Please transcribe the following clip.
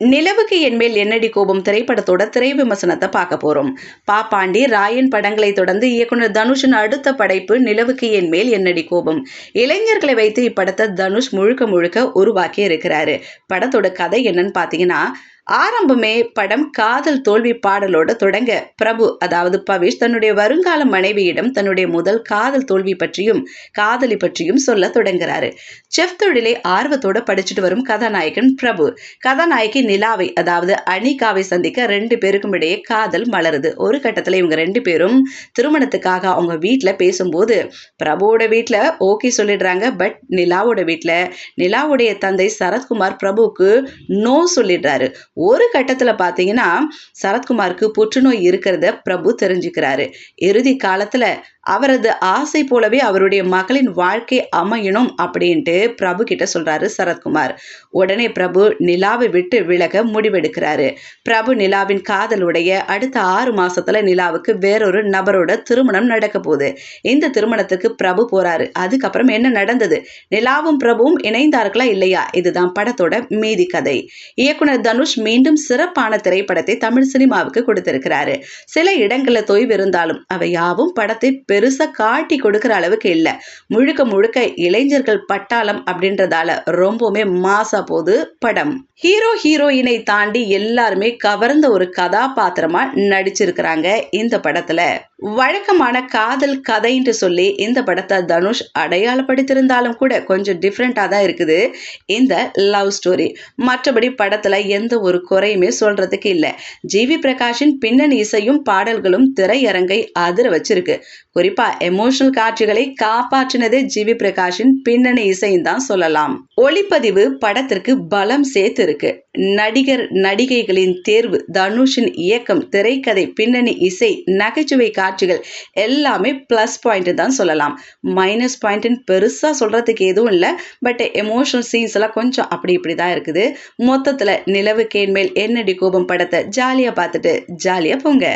நிலவுக்கு என்மேல் என்னடி கோபம்? திரைப்படத்தோட திரை விமர்சனத்தை பார்க்க போறோம். பாப்பாண்டி ராயன் படங்களை தொடர்ந்து இயக்குனர் தனுஷின் அடுத்த படைப்பு நிலவுக்கு என்மேல் என்னடி கோபம்? இளைஞர்களை வைத்து இப்படத்தை தனுஷ் முழுக்க முழுக்க உருவாக்கி இருக்கிறாரு படத்தோட கதை என்னன்னு பார்த்தீங்கன்னா ஆரம்பமே படம் காதல் தோல்வி பாடலோட தொடங்க பிரபு அதாவது பவிஷ் தன்னுடைய வருங்கால மனைவியிடம் தன்னுடைய முதல் காதல் தோல்வி பற்றியும் காதலி பற்றியும் சொல்ல தொடங்குறாரு. செஃப் தொழிலை ஆர்வத்தோட படிச்சுட்டு வரும் கதாநாயகன் பிரபு. கதாநாயகி நிலாவை அதாவது அனிகாவை சந்திக்க ரெண்டு பேருக்கும் இடையே காதல் மலருது. ஒரு கட்டத்துல இவங்க ரெண்டு பேரும் திருமணத்துக்காக அவங்க வீட்டுல பேசும்போது பிரபுவோட வீட்டுல ஓகே சொல்லிடுறாங்க பட் நிலாவோட வீட்டுல நிலாவுடைய தந்தை சரத்குமார் பிரபுவுக்கு நோ சொல்லிடுறாரு. ஒரு கட்டத்தில் பார்த்தீங்கன்னா சரத்குமாருக்கு புற்றுநோய் இருக்கிறத பிரபு தெரிஞ்சுக்கிறாரு. இறுதி காலத்தில் அவரது ஆசை போலவே அவருடைய மகளின் வாழ்க்கை அமையணும் அப்படின்ட்டு பிரபு கிட்ட சொல்றாரு சரத்குமார். உடனே பிரபு நிலாவை விட்டு விலக முடிவெடுக்கிறாரு. பிரபு நிலாவின் காதலுடைய அடுத்த ஆறு மாசத்துல நிலாவுக்கு வேறொரு நபரோட திருமணம் நடக்க போகுது. இந்த திருமணத்துக்கு பிரபு போறாரு. அதுக்கப்புறம் என்ன நடந்தது? நிலாவும் பிரபுவும் இணைந்தார்களா இல்லையா? இதுதான் படத்தோட மீதி கதை. இயக்குனர் தனுஷ் மீண்டும் சிறப்பான திரைப்படத்தை தமிழ் சினிமாவுக்கு கொடுத்திருக்கிறாரு. சில இடங்களில் தொய்வு இருந்தாலும் அவை யாவும் படத்தை பெருசா காட்டி கொடுக்கற அளவுக்கு இல்ல. முழுக்க முழுக்க இளைஞர்கள் பட்டாளம் அப்படின்றதால ரொம்பவுமே மாசா போது படம். ஹீரோ ஹீரோயினை தாண்டி எல்லாருமே கவர்ந்த ஒரு கதாபாத்திரமா நடிச்சிருக்கிறாங்க இந்த படத்துல. வழக்கமான காதல் கதைன்ட்டு சொல்லி இந்த படத்தை தனுஷ் அடையாளப்படுத்தியிருந்தாலும் கூட கொஞ்சம் டிஃப்ரெண்ட்டாக தான் இருக்குது. இந்த லவ் ஸ்டோரி மற்றபடி படத்தில் எந்த ஒரு குறையுமே சொல்கிறதுக்கு இல்லை. ஜிவி பிரகாஷின் பின்னணி இசையும் பாடல்களும் திரையரங்கை அதிர வச்சிருக்கு. குறிப்பாக எமோஷனல் காட்சிகளை காப்பாற்றினதே ஜிவி பிரகாஷின் பின்னணி இசையும் தான் சொல்லலாம். ஒளிப்பதிவு படத்திற்கு பலம் சேர்த்து இருக்கு நடிகர் நடிகைகளின் தேர்வு தனுஷின் இயக்கம் திரைக்கதை பின்னணி இசை நகைச்சுவை காட்சிகள். எல்லாமே ப்ளஸ் பாயிண்ட் தான் சொல்லலாம். மைனஸ் பாயிண்ட்னு பெருசாக சொல்கிறதுக்கு எதுவும் இல்லை. பட் எமோஷனல் சீன்ஸ் எல்லாம் கொஞ்சம் அப்படி இப்படி தான் இருக்குது. மொத்தத்தில் நிலவு கேன்மேல் என்னடி கோபம் படத்தை ஜாலியாக பார்த்துட்டு ஜாலியாக போங்க.